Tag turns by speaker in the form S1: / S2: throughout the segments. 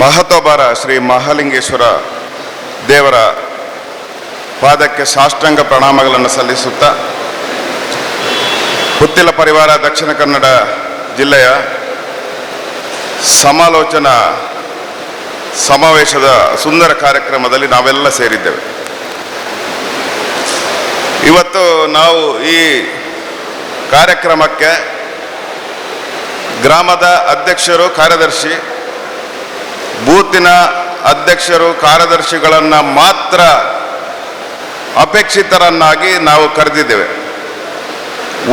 S1: ಮಹತೋಬಾರ ಶ್ರೀ ಮಹಾಲಿಂಗೇಶ್ವರ ದೇವರ ಪಾದಕ್ಕೆ ಸಾಷ್ಟಾಂಗ ಪ್ರಣಾಮಗಳನ್ನು ಸಲ್ಲಿಸುತ್ತಾ ಪುತ್ತಿಲ ಪರಿವಾರ ದಕ್ಷಿಣ ಕನ್ನಡ ಜಿಲ್ಲೆಯ ಸಮಾಲೋಚನಾ ಸಮಾವೇಶದ ಸುಂದರ ಕಾರ್ಯಕ್ರಮದಲ್ಲಿ ನಾವೆಲ್ಲ ಸೇರಿದ್ದೇವೆ. ಇವತ್ತು ನಾವು ಈ ಕಾರ್ಯಕ್ರಮಕ್ಕೆ ಗ್ರಾಮದ ಅಧ್ಯಕ್ಷರು, ಕಾರ್ಯದರ್ಶಿ ಬೂತಿನ ಅಧ್ಯಕ್ಷರು, ಕಾರ್ಯದರ್ಶಿಗಳನ್ನು ಮಾತ್ರ ಅಪೇಕ್ಷಿತರನ್ನಾಗಿ ನಾವು ಕರೆದಿದ್ದೇವೆ.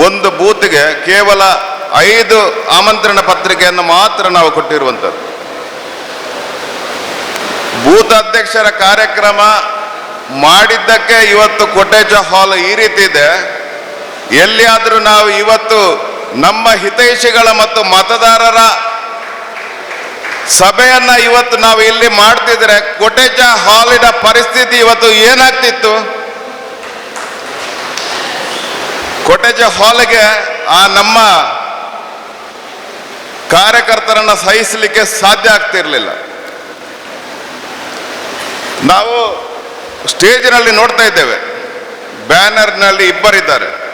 S1: ಒಂದು ಬೂತ್ಗೆ ಕೇವಲ ಐದು ಆಮಂತ್ರಣ ಪತ್ರಿಕೆಯನ್ನು ಮಾತ್ರ ನಾವು ಕೊಟ್ಟಿರುವಂಥದ್ದು. ಬೂತ್ ಅಧ್ಯಕ್ಷರ ಕಾರ್ಯಕ್ರಮ ಮಾಡಿದ್ದಕ್ಕೆ ಇವತ್ತು ಕೊಟೇಜ ಹಾಲ್ ಈ ರೀತಿ ಇದೆ. ಎಲ್ಲಿಯಾದರೂ ನಾವು ಇವತ್ತು ನಮ್ಮ ಹಿತೈಷಿಗಳ ಮತ್ತು ಮತದಾರರ ಸಭೆಯನ್ನ ಇವತ್ತು ನಾವು ಇಲ್ಲಿ ಮಾಡ್ತಿದ್ರೆ ಕೊಟೇಜ ಹಾಲಿನ ಪರಿಸ್ಥಿತಿ ಇವತ್ತು ಏನಾಗ್ತಿತ್ತು? ಕೊಟೇಜ ಹಾಲ್ಗೆ ಆ ನಮ್ಮ ಕಾರ್ಯಕರ್ತರನ್ನ ಸಹಿಸಲಿಕ್ಕೆ ಸಾಧ್ಯ ಆಗ್ತಿರ್ಲಿಲ್ಲ. ನಾವು ಸ್ಟೇಜ್ನಲ್ಲಿ ನೋಡ್ತಾ ಇದ್ದೇವೆ. ಬ್ಯಾನರ್ನಲ್ಲಿ ಇಬ್ಬರಿದ್ದಾರೆ.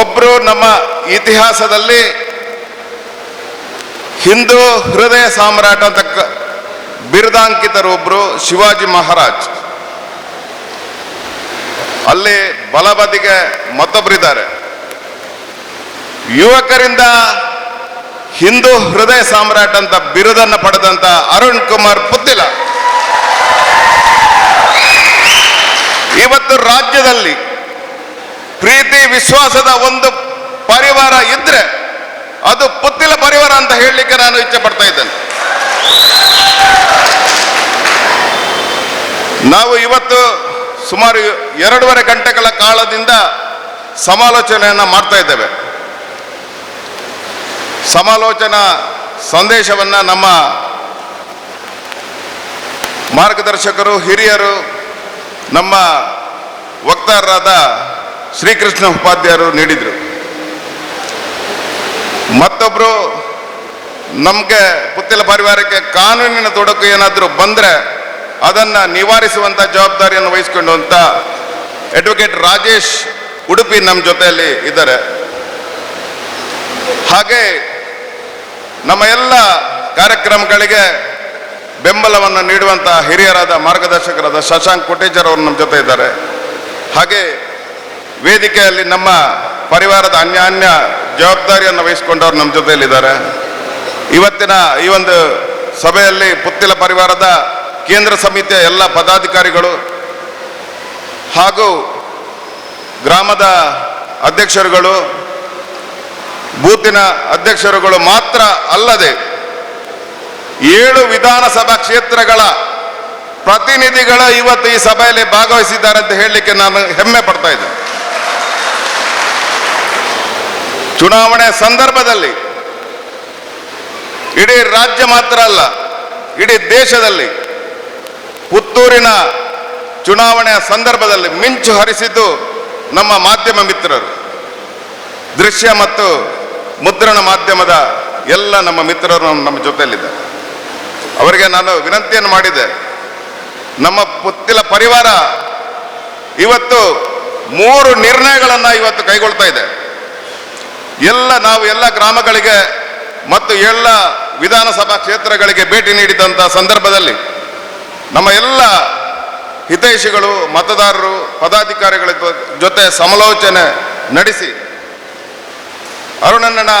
S1: ಒಬ್ರು ನಮ್ಮ ಇತಿಹಾಸದಲ್ಲಿ ಹಿಂದೂ ಹೃದಯ ಸಾಮ್ರಾಟ ಅಂತ ಕ- ಬಿರುದಾಂಕಿತರು ಒಬ್ರು ಶಿವಾಜಿ ಮಹಾರಾಜ್. ಅಲ್ಲಿ ಬಲಬದಿಗೆ ಮತ್ತೊಬ್ಬರಿದ್ದಾರೆ ಯುವಕರಿಂದ ಹಿಂದೂ ಹೃದಯ ಸಾಮ್ರಾಟ್ ಅಂತ ಬಿರುದನ್ನು ಪಡೆದಂತ ಅರುಣ್ ಕುಮಾರ್ ಪುತ್ತಿಲ ಇವತ್ತು ರಾಜ್ಯದಲ್ಲಿ ಪ್ರೀತಿ ವಿಶ್ವಾಸದ ಒಂದು ಪರಿವಾರ ಇದ್ರೆ ಅದು ಪುತ್ತಿಲ ಪರಿವಾರ ಅಂತ ಹೇಳಲಿಕ್ಕೆ ನಾನು ಇಚ್ಛೆ ಪಡ್ತಾ ಇದ್ದೇನೆ. ನಾವು ಇವತ್ತು ಸುಮಾರು ಎರಡೂವರೆ ಗಂಟೆಗಳ ಕಾಲದಿಂದ ಸಮಾಲೋಚನೆಯನ್ನು ಮಾಡ್ತಾ ಇದ್ದೇವೆ. ಸಮಾಲೋಚನಾ ಸಂದೇಶವನ್ನ ನಮ್ಮ ಮಾರ್ಗದರ್ಶಕರು, ಹಿರಿಯರು, ನಮ್ಮ ವಕ್ತಾರರಾದ ಶ್ರೀಕೃಷ್ಣ ಉಪಾಧ್ಯಾಯರು ನೀಡಿದರು. ಮತ್ತೊಬ್ಬರು ನಮಗೆ ಪುತ್ತಿಲ ಪರಿವಾರಕ್ಕೆ ಕಾನೂನಿನ ತೊಡಕು ಏನಾದರೂ ಬಂದರೆ ಅದನ್ನು ನಿವಾರಿಸುವಂಥ ಜವಾಬ್ದಾರಿಯನ್ನು ವಹಿಸಿಕೊಂಡಂಥ ಅಡ್ವೊಕೇಟ್ ರಾಜೇಶ್ ಉಡುಪಿ ನಮ್ಮ ಜೊತೆಯಲ್ಲಿ ಇದ್ದಾರೆ. ಹಾಗೆ ನಮ್ಮ ಎಲ್ಲ ಕಾರ್ಯಕ್ರಮಗಳಿಗೆ ಬೆಂಬಲವನ್ನು ನೀಡುವಂಥ ಹಿರಿಯರಾದ ಮಾರ್ಗದರ್ಶಕರಾದ ಶಶಾಂಕ್ ಕೊಟೇಜರ್ ಅವರು ನಮ್ಮ ಜೊತೆ ಇದ್ದಾರೆ. ಹಾಗೆ ವೇದಿಕೆಯಲ್ಲಿ ನಮ್ಮ ಪರಿವಾರದ ಅನ್ಯಾನ್ಯ ಜವಾಬ್ದಾರಿಯನ್ನು ವಹಿಸಿಕೊಂಡವರು ನಮ್ಮ ಜೊತೆಯಲ್ಲಿದ್ದಾರೆ. ಇವತ್ತಿನ ಈ ಒಂದು ಸಭೆಯಲ್ಲಿ ಪುತ್ತಿಲ ಪರಿವಾರದ ಕೇಂದ್ರ ಸಮಿತಿಯ ಎಲ್ಲ ಪದಾಧಿಕಾರಿಗಳು ಹಾಗೂ ಗ್ರಾಮದ ಅಧ್ಯಕ್ಷರುಗಳು, ಬೂತಿನ ಅಧ್ಯಕ್ಷರುಗಳು ಮಾತ್ರ ಅಲ್ಲದೆ ಏಳು ವಿಧಾನಸಭಾ ಕ್ಷೇತ್ರಗಳ ಪ್ರತಿನಿಧಿಗಳು ಇವತ್ತು ಈ ಸಭೆಯಲ್ಲಿ ಭಾಗವಹಿಸಿದ್ದಾರೆ ಅಂತ ಹೇಳಲಿಕ್ಕೆ ನಾನು ಹೆಮ್ಮೆ ಪಡ್ತಾ ಇದ್ದೇನೆ. ಚುನಾವಣೆ ಸಂದರ್ಭದಲ್ಲಿ ಇಡೀ ರಾಜ್ಯ ಮಾತ್ರ ಅಲ್ಲ, ಇಡೀ ದೇಶದಲ್ಲಿ ಪುತ್ತೂರಿನ ಚುನಾವಣೆಯ ಸಂದರ್ಭದಲ್ಲಿ ಮಿಂಚು ಹರಿಸಿದ್ದು ನಮ್ಮ ಮಾಧ್ಯಮ ಮಿತ್ರರು. ದೃಶ್ಯ ಮತ್ತು ಮುದ್ರಣ ಮಾಧ್ಯಮದ ಎಲ್ಲ ನಮ್ಮ ಮಿತ್ರರು ನಮ್ಮ ಜೊತೆಯಲ್ಲಿದ್ದಾರೆ. ಅವರಿಗೆ ನಾನು ವಿನಂತಿಯನ್ನು ಮಾಡಿದೆ, ನಮ್ಮ ಪುತ್ತಿಲ ಪರಿವಾರ ಇವತ್ತು ಮೂರು ನಿರ್ಣಯಗಳನ್ನು ಇವತ್ತು ಕೈಗೊಳ್ತಾ ಇದೆ. ಎಲ್ಲ ನಾವು ಎಲ್ಲ ಗ್ರಾಮಗಳಿಗೆ ಮತ್ತು ಎಲ್ಲ ವಿಧಾನಸಭಾ ಕ್ಷೇತ್ರಗಳಿಗೆ ಭೇಟಿ ನೀಡಿದಂಥ ಸಂದರ್ಭದಲ್ಲಿ ನಮ್ಮ ಎಲ್ಲ ಹಿತೈಷಿಗಳು, ಮತದಾರರು, ಪದಾಧಿಕಾರಿಗಳ ಜೊತೆ ಸಮಾಲೋಚನೆ ನಡೆಸಿ ಅರುಣಣ್ಣನ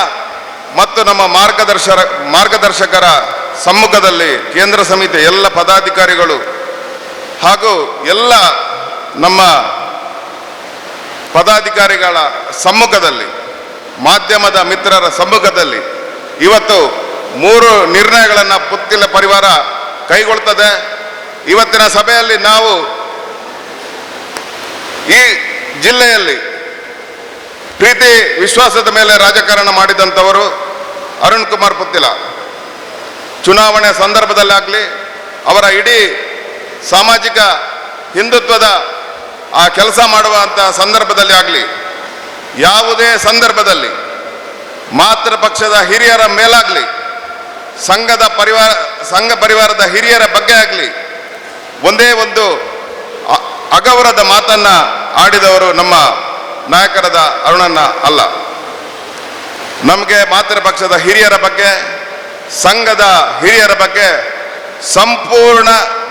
S1: ಮತ್ತು ನಮ್ಮ ಮಾರ್ಗದರ್ಶರ, ಮಾರ್ಗದರ್ಶಕರ ಸಮ್ಮುಖದಲ್ಲಿ ಕೇಂದ್ರ ಸಮಿತಿ ಎಲ್ಲ ಪದಾಧಿಕಾರಿಗಳು ಹಾಗೂ ಎಲ್ಲ ನಮ್ಮ ಪದಾಧಿಕಾರಿಗಳ ಸಮ್ಮುಖದಲ್ಲಿ ಮಾಧ್ಯಮದ ಮಿತ್ರರ ಸಮ್ಮುಖದಲ್ಲಿ ಇವತ್ತು ಮೂರು ನಿರ್ಣಯಗಳನ್ನು ಪುತ್ತಿಲ ಪರಿವಾರ ಕೈಗೊಳ್ತದೆ. ಇವತ್ತಿನ ಸಭೆಯಲ್ಲಿ ನಾವು ಈ ಜಿಲ್ಲೆಯಲ್ಲಿ ಪ್ರೀತಿ, ವಿಶ್ವಾಸದ ಮೇಲೆ ರಾಜಕಾರಣ ಮಾಡಿದಂಥವರು ಅರುಣ್ ಕುಮಾರ್ ಪುತ್ತಿಲ. ಚುನಾವಣೆ ಸಂದರ್ಭದಲ್ಲಾಗಲಿ ಅವರ ಇಡೀ ಸಾಮಾಜಿಕ ಹಿಂದುತ್ವದ ಆ ಕೆಲಸ ಮಾಡುವಂಥ ಸಂದರ್ಭದಲ್ಲಿ ಆಗಲಿ ಯಾವುದೇ ಸಂದರ್ಭದಲ್ಲಿ ಮಾತೃ ಪಕ್ಷದ ಹಿರಿಯರ ಮೇಲಾಗಲಿ, ಸಂಘದ ಪರಿವಾರ, ಸಂಘ ಪರಿವಾರದ ಹಿರಿಯರ ಬಗ್ಗೆ ಆಗಲಿ, ಒಂದೇ ಒಂದು ಅಗೌರವದ ಮಾತನ್ನ ಆಡಿದವರು ನಮ್ಮ ನಾಯಕರದ ಅರುಣನ್ನ ಅಲ್ಲ. ನಮಗೆ ಮಾತೃಪಕ್ಷದ ಹಿರಿಯರ ಬಗ್ಗೆ, ಸಂಘದ ಹಿರಿಯರ ಬಗ್ಗೆ ಸಂಪೂರ್ಣ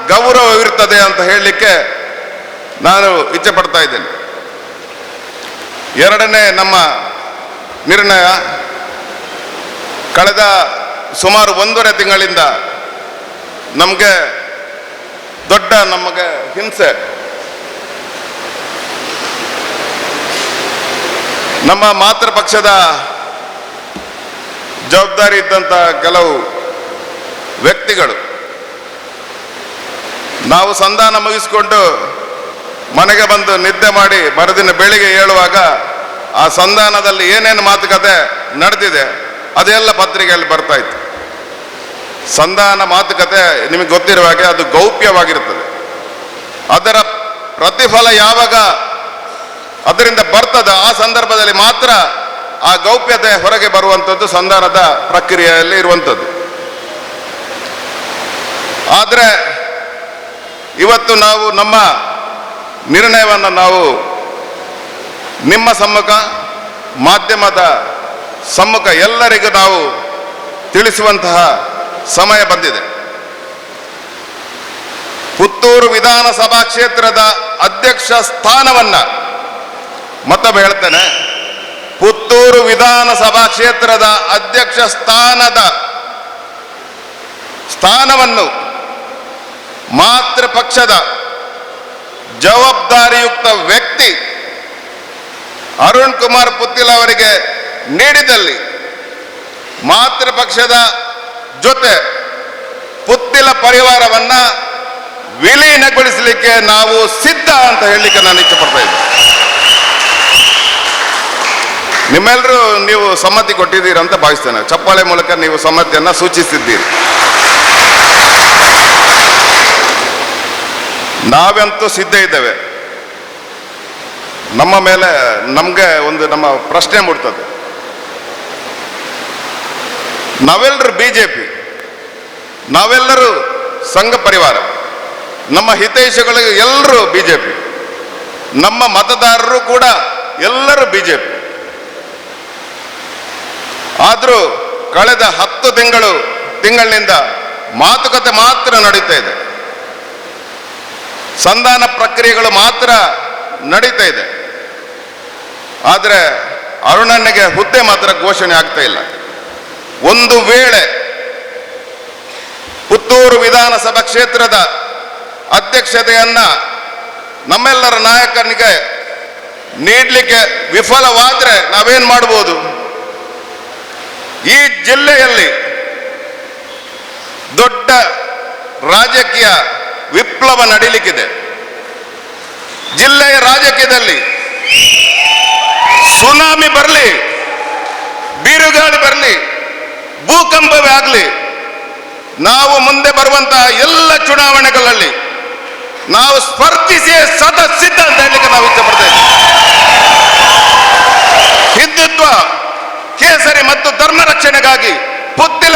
S1: ಗೌರವವಿರುತ್ತದೆ ಅಂತ ಹೇಳಲಿಕ್ಕೆ ನಾನು ಇಚ್ಛೆ ಪಡ್ತಾ ಇದ್ದೇನೆ. ಎರಡನೇ ನಮ್ಮ ನಿರ್ಣಯ ಕಳೆದ ಸುಮಾರು ಒಂದೂವರೆ ತಿಂಗಳಿಂದ ನಮಗೆ ದೊಡ್ಡ ನಮಗೆ ಹಿಂಸೆ. ನಮ್ಮ ಮಾತೃಪಕ್ಷದ ಜವಾಬ್ದಾರಿ ಇದ್ದಂಥ ಕೆಲವು ವ್ಯಕ್ತಿಗಳು, ನಾವು ಸಂಧಾನ ಮುಗಿಸಿಕೊಂಡು ಮನೆಗೆ ಬಂದು ನಿದ್ದೆ ಮಾಡಿ ಮರುದಿನ ಬೆಳಿಗ್ಗೆ ಏಳುವಾಗ ಆ ಸಂಧಾನದಲ್ಲಿ ಏನೇನು ಮಾತುಕತೆ ನಡೆದಿದೆ, ಅದೆಲ್ಲ ಪತ್ರಿಕೆಯಲ್ಲಿ ಬರ್ತಾ ಇತ್ತು. ಸಂಧಾನ ಮಾತುಕತೆ ನಿಮಗೆ ಗೊತ್ತಿರುವ ಹಾಗೆ ಅದು ಗೌಪ್ಯವಾಗಿರುತ್ತದೆ. ಅದರ ಪ್ರತಿಫಲ ಯಾವಾಗ ಅದರಿಂದ ಬರ್ತದ ಆ ಸಂದರ್ಭದಲ್ಲಿ ಮಾತ್ರ ಆ ಗೌಪ್ಯತೆ ಹೊರಗೆ ಬರುವಂಥದ್ದು ಸಂಧಾನದ ಪ್ರಕ್ರಿಯೆಯಲ್ಲಿ ಇರುವಂಥದ್ದು. ಆದರೆ ಇವತ್ತು ನಾವು ನಮ್ಮ ನಿರ್ಣಯವನ್ನು ನಾವು ನಿಮ್ಮ ಸಮ್ಮುಖ, ಮಾಧ್ಯಮದ ಸಮ್ಮುಖ ಎಲ್ಲರಿಗೂ ನಾವು ತಿಳಿಸುವಂತಹ ಸಮಯ ಬಂದಿದೆ. ಪುತ್ತೂರು ವಿಧಾನಸಭಾ ಕ್ಷೇತ್ರದ ಅಧ್ಯಕ್ಷ ಸ್ಥಾನವನ್ನ ಮತ್ತೊಮ್ಮೆ ಹೇಳ್ತೇನೆ ಪುತ್ತೂರು ವಿಧಾನಸಭಾ ಕ್ಷೇತ್ರದ ಅಧ್ಯಕ್ಷ ಸ್ಥಾನದ ಸ್ಥಾನವನ್ನು ಮಾತೃ ಪಕ್ಷದ ಜವಾಬ್ದಾರಿಯುಕ್ತ ವ್ಯಕ್ತಿ ಅರುಣ್ ಕುಮಾರ್ ಪುತ್ತಿಲ್ ಅವರಿಗೆ ನೀಡಿದಲ್ಲಿ ಮಾತೃಪಕ್ಷದ ಜೊತೆ ಪುತ್ತಿಲ ಪರಿವಾರವನ್ನ ವಿಲೀನಗೊಳಿಸಲಿಕ್ಕೆ ನಾವು ಸಿದ್ಧ ಅಂತ ಹೇಳಲಿಕ್ಕೆ ನಾನು ಇಚ್ಛೆ ಪಡ್ತಾ ಇದ್ದೆ ನಿಮ್ಮೆಲ್ಲರೂ ನೀವು ಸಮ್ಮತಿ ಕೊಟ್ಟಿದ್ದೀರಂತ ಭಾವಿಸ್ತೇನೆ. ಚಪ್ಪಾಳೆ ಮೂಲಕ ನೀವು ಸಮ್ಮತಿಯನ್ನು ಸೂಚಿಸಿದ್ದೀರಿ. ನಾವಂತೂ ಸಿದ್ಧ ಇದ್ದೇವೆ. ನಮ್ಮ ಮೇಲೆ ನಮಗೆ ಒಂದು ನಮ್ಮ ಪ್ರಶ್ನೆ ಮೂಡ್ತದೆ. ನಾವೆಲ್ಲರೂ ಬಿ ಜೆ ಪಿ ನಾವೆಲ್ಲರೂ ಸಂಘ ಪರಿವಾರ, ನಮ್ಮ ಹಿತೈಷಿಗಳಿಗೆ ಎಲ್ಲರೂ ಬಿ ಜೆ ಪಿ ನಮ್ಮ ಮತದಾರರು ಕೂಡ ಎಲ್ಲರೂ ಬಿ ಜೆ ಪಿ ಆದರೂ ಕಳೆದ ಹತ್ತು ತಿಂಗಳು, ತಿಂಗಳಿನಿಂದ ಮಾತುಕತೆ ಮಾತ್ರ ನಡೀತಾ ಇದೆ. ಸಂಧಾನ ಪ್ರಕ್ರಿಯೆಗಳು ಮಾತ್ರ ನಡೀತಾ ಇದೆ. ಆದರೆ ಅರುಣನಿಗೆ ಹುದ್ದೆ ಮಾತ್ರ ಘೋಷಣೆ ಆಗ್ತಾ ಇಲ್ಲ. ಒಂದು ವೇಳೆ ಪುತ್ತೂರು ವಿಧಾನಸಭಾ ಕ್ಷೇತ್ರದ ಅಧ್ಯಕ್ಷತೆಯನ್ನ ನಮ್ಮೆಲ್ಲರ ನಾಯಕನಿಗೆ ನೀಡಲಿಕ್ಕೆ ವಿಫಲವಾದರೆ ನಾವೇನ್ ಮಾಡ್ಬೋದು? ಈ ಜಿಲ್ಲೆಯಲ್ಲಿ ದೊಡ್ಡ ರಾಜಕೀಯ ವಿಪ್ಲವ ನಡೀಲಿಕ್ಕಿದೆ. ಜಿಲ್ಲೆಯ ರಾಜಕೀಯದಲ್ಲಿ ಸುನಾಮಿ ಬರಲಿ, ಬಿರುಗಾಳಿ ಬರಲಿ, ಭೂಕಂಪವೇ ಆಗಲಿ, ನಾವು ಮುಂದೆ ಬರುವಂತಹ ಎಲ್ಲ ಚುನಾವಣೆಗಳಲ್ಲಿ ನಾವು ಸ್ಪರ್ಧಿಸಿ ಸದ ಸಿದ್ಧ ಅಂತ ಹೇಳಲಿಕ್ಕೆ ನಾವು ಇಷ್ಟಪಡ್ತೇವೆ ಹಿಂದುತ್ವ, ಕೇಸರಿ ಮತ್ತು ಧರ್ಮ ರಕ್ಷಣೆಗಾಗಿ ಪುತ್ತಿಲ